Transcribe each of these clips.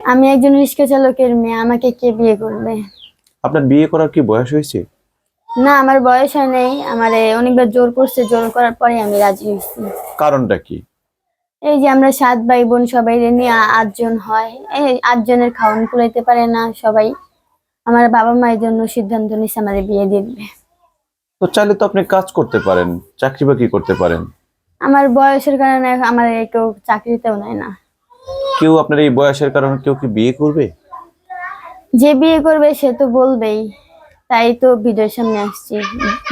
আমি একজন রিক্সা চালকের মেয়ে আমাকে কে বিয়ে করবে? আপনার বিয়ে করার কি বয়স হয়েছে? না আমার বয়স হয় নাই। আমার অনেকবার জোর করছে জোর করার পরে আমি রাজি হয়েছি। কারণটা কি? এই যে আমরা সাত ভাই বোন সবাই নিয়ে আটজন হয়। এই আটজনের খাওয়ান কুলাইতে পারে না সবাই। আমার বাবা মায়ের জন্য সিদ্ধান্ত নিচ্ছে আমার বিয়ে দিয়ে দিবে। তো চাইলে তো আপনি কাজ করতে পারেন চাকরি বাকরি করতে পারেন। আমার বয়সের কারণে আমার কেউ চাকরিতেও নেয় না। কেউ আপনার এই বয়সের কারণে কেউ কি বিয়ে করবে? যে বিয়ে করবে সে তো বলবেই। তাই তো ভিডিওর সামনে আসছি।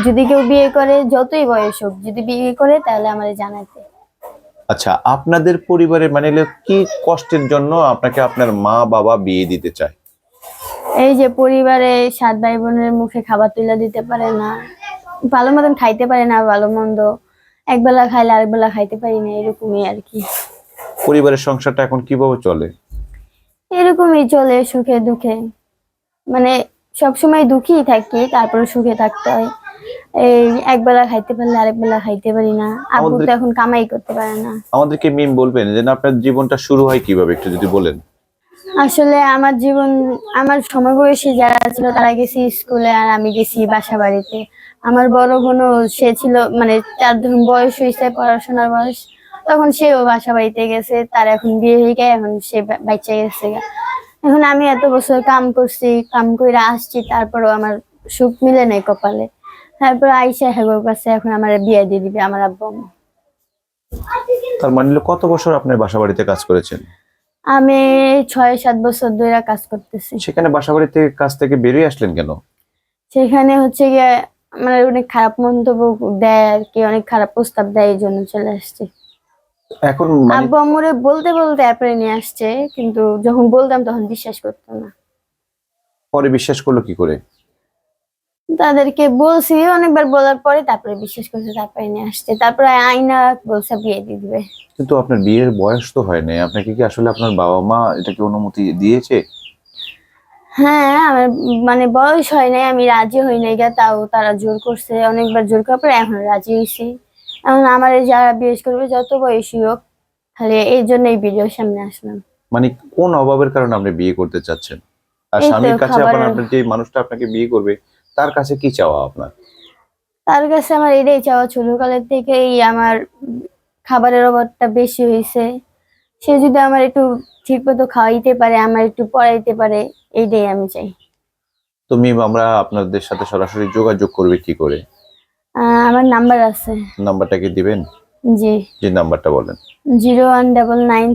যদি কেউ বিয়ে করে যতই বয়স হোক যদি বিয়ে করে তাহলে আমাদের জানাতে। আচ্ছা আপনাদের পরিবারে মানে কি কষ্টের জন্য আপনাকে আপনার মা বাবা বিয়ে দিতে চায়? এই যে পরিবারে সাত ভাই বোনের মুখে খাবার তুলে দিতে পারে না ভালো মতন খাইতে পারে না ভালো মন্দ। একবেলা খাইলে আরেকবেলা খাইতে পারি না এরকমই আর কি। পরিবারের সংসারটা এখন কীভাবে চলে? এরকমই চলে সুখে দুঃখে। মানে সবসময় দুঃখী থাকি তারপরে সুখে থাকতে হয়। এই একবেলা খাইতে পারলে আরেকবেলা খাইতে পারি না। আব্বু তো এখন কামাই করতে পারে না। আমাদেরকে মিম বলবেন যে আপনার জীবনটা শুরু হয় কীভাবে? একটু যদি বলেন। আসলে আমার জীবন আমার সমবয়সী যারা ছিল তারা গেছি স্কুলে আর আমি গেছি বাসা বাড়িতে আমার বড় বোনও সে ছিল মানে তার বয়স হয়েছে পড়াশোনার বয়স। তখন সেও বাসা বাড়িতে গেছে তার এখন বিয়ে হয়ে গেছে এখন সে বাচ্চা গেছে। এখন আমি এত বছর কাম করছি কাম করে আসছি তারপরেও আমার সুখ মিলে নাই কপালে। তারপর আইসা হেগোর কাছে এখন আমার বিয়ে দিয়ে দিবে আমার আব্বু। তার মানে কত বছর আপনার বাসা বাড়িতে কাজ করেছেন? আমি ছয় সাত বছর ধরে কাজ করতেছি। সেখানে বাসা বাড়ি থেকে কাজ থেকে বেরিয়ে আসলেন কেন? সেখানে হচ্ছে গিয়ে মানে অনেক খারাপ মন্তব্য দেয় আর কি অনেক খারাপ প্রস্তাব দেয় এই জন্য চলে আসছে। এখন মানে আব্বু আম্মুরে বলতে বলতে অ্যাপরে নিয়ে আসছে কিন্তু যখন বলতাম তখন বিশ্বাস করতো না। পরে বিশ্বাস করল কি করে? তাদেরকে বলছি অনেকবার বলার পরে তারপরে বিশ্বাস করছে তারপরে নিয়ে আসছে। তারপরে আইনা বলছে বিয়ে দিয়ে দিবে। কিন্তু আপনার বিয়ের বয়স তো হয় নাই। আপনাকে কি আসলে আপনার বাবা মা এটাকে অনুমতি দিয়েছে? হ্যাঁ আমার মানে বয়স হয় নাই আমি রাজি হই নাই গা তাও তারা জোর করছে অনেকবার জোর করার পরে এখন রাজি হয়েছি এখন আমার এই যারা বিয়ে করবে যত বয়সী হোক তাহলে এই জন্য এই ভিডিওর সামনে আসলাম। মানে কোন অভাবের কারণে আপনি বিয়ে করতে চাচ্ছেন? আর স্বামীর কাছে আপনার আপনার যে মানুষটা আপনাকে বিয়ে করবে তার কাছে কি চাওয়া আপনার? তার কাছে আমার এটাই চাওয়া ছোটকালের থেকেই আমার খাবারের অভাবটা বেশি হয়েছে। সে যদি আমার একটু ঠিক মতো খাওয়াইতে পারে আমার একটু পড়াইতে পারে এইটাই আমি চাই। তো মিম আমরা আপনাদের সাথে সরাসরি যোগাযোগ করবে কি করে? আমার নাম্বার আছে। নাম্বারটা কি দিবেন? জি। যে নাম্বারটা বলেন। Zero one double nine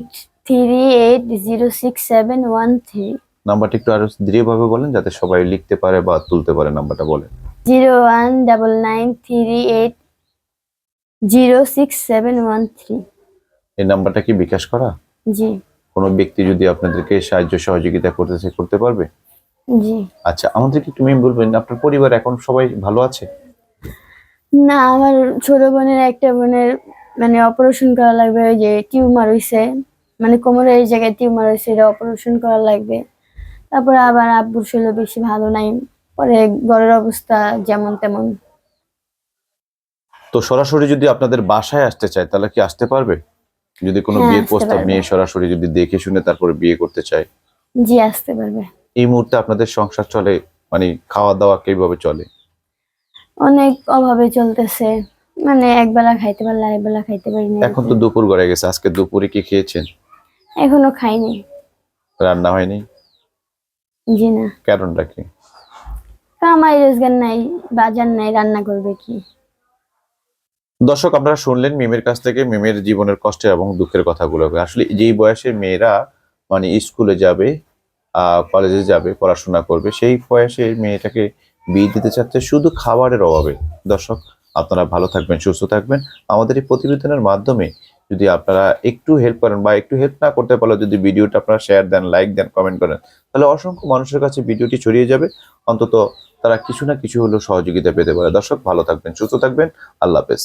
three eight zero six seven one three. নাম্বারটা একটু আরও দৃঢ়ভাবে বলেন যাতে সবাই লিখতে পারে বা তুলতে পারে নাম্বারটা বলেন। Zero one double nine three eight zero six seven one three. এই নাম্বারটা কি বিকাশ করা? জি। কোনো ব্যক্তি যদি আপনাদেরকে সাহায্য সহযোগিতা করতে চায় করতে পারবে? জি। আচ্ছা আমাদেরকে একটু মিম বলবেন আপনার পরিবার এখন সবাই ভালো আছে? না আমার ছোট বোনের একটা বোনের মানে অপারেশন করা লাগবে ওই যে টিউমার হইছে। মানে কোমরের এই জায়গায় টিউমার হয়েছে এটা অপারেশন করা লাগবে। তারপরে আবার আব্বুর শরীর বেশি ভালো নাই। পরে ঘরের অবস্থা যেমন তেমন। তো সরাসরি যদি আপনাদের বাসায় আসতে চায় তাহলে কি আসতে পারবে? যদি কোনো হ্যাঁ, আসতে প্রস্তাব পারবে। নিয়ে সরাসরি যদি দেখে শুনে তারপরে বিয়ে করতে চায়? জি আসতে পারবে। এই মুহূর্তে আপনাদের সংসার চলে? মানে খাওয়া দাওয়া কীভাবে চলে? অনেক অভাবে চলতেছে। মানে একবেলা খাইতে পারলে আরেকবেলা খাইতে পারি না। এখন তো দুপুর গড়ে গেছে আজকে দুপুরে কি খেয়েছেন? এখনও খাইনি। রান্না হয়নি? জি না। কারণটা কি? কামাই রোজগার নাই বাজার নাই রান্না করবে কি? দর্শক আপনারা শুনলেন মিমের কাছ থেকে মিমের জীবনের কষ্টের এবং দুঃখের কথাগুলো আসলে যেই বয়সের মেয়েরা মানে স্কুলে যাবে আহ কলেজে যাবে পড়াশোনা করবে সেই বয়সে মেয়েটাকে বিয়ে দিতে চাচ্ছে শুধু খাবারের অভাবে। দর্শক, আপনারা ভালো থাকবেন, সুস্থ থাকবেন। আমাদের এই প্রতিবেদনের মাধ্যমে যদি আপনারা একটু হেল্প করেন বা একটু হেল্প না করতে পারলে যদি ভিডিওটা আপনারা শেয়ার দেন লাইক দেন কমেন্ট করেন, তাহলে অসংখ্য মানুষের কাছে ভিডিওটি ছড়িয়ে যাবে। অন্তত তারা কিছু না কিছু হলেও সহযোগিতা পেতে পারে। দর্শক, ভালো থাকবেন, সুস্থ থাকবেন। আল্লাহ হাফেজ।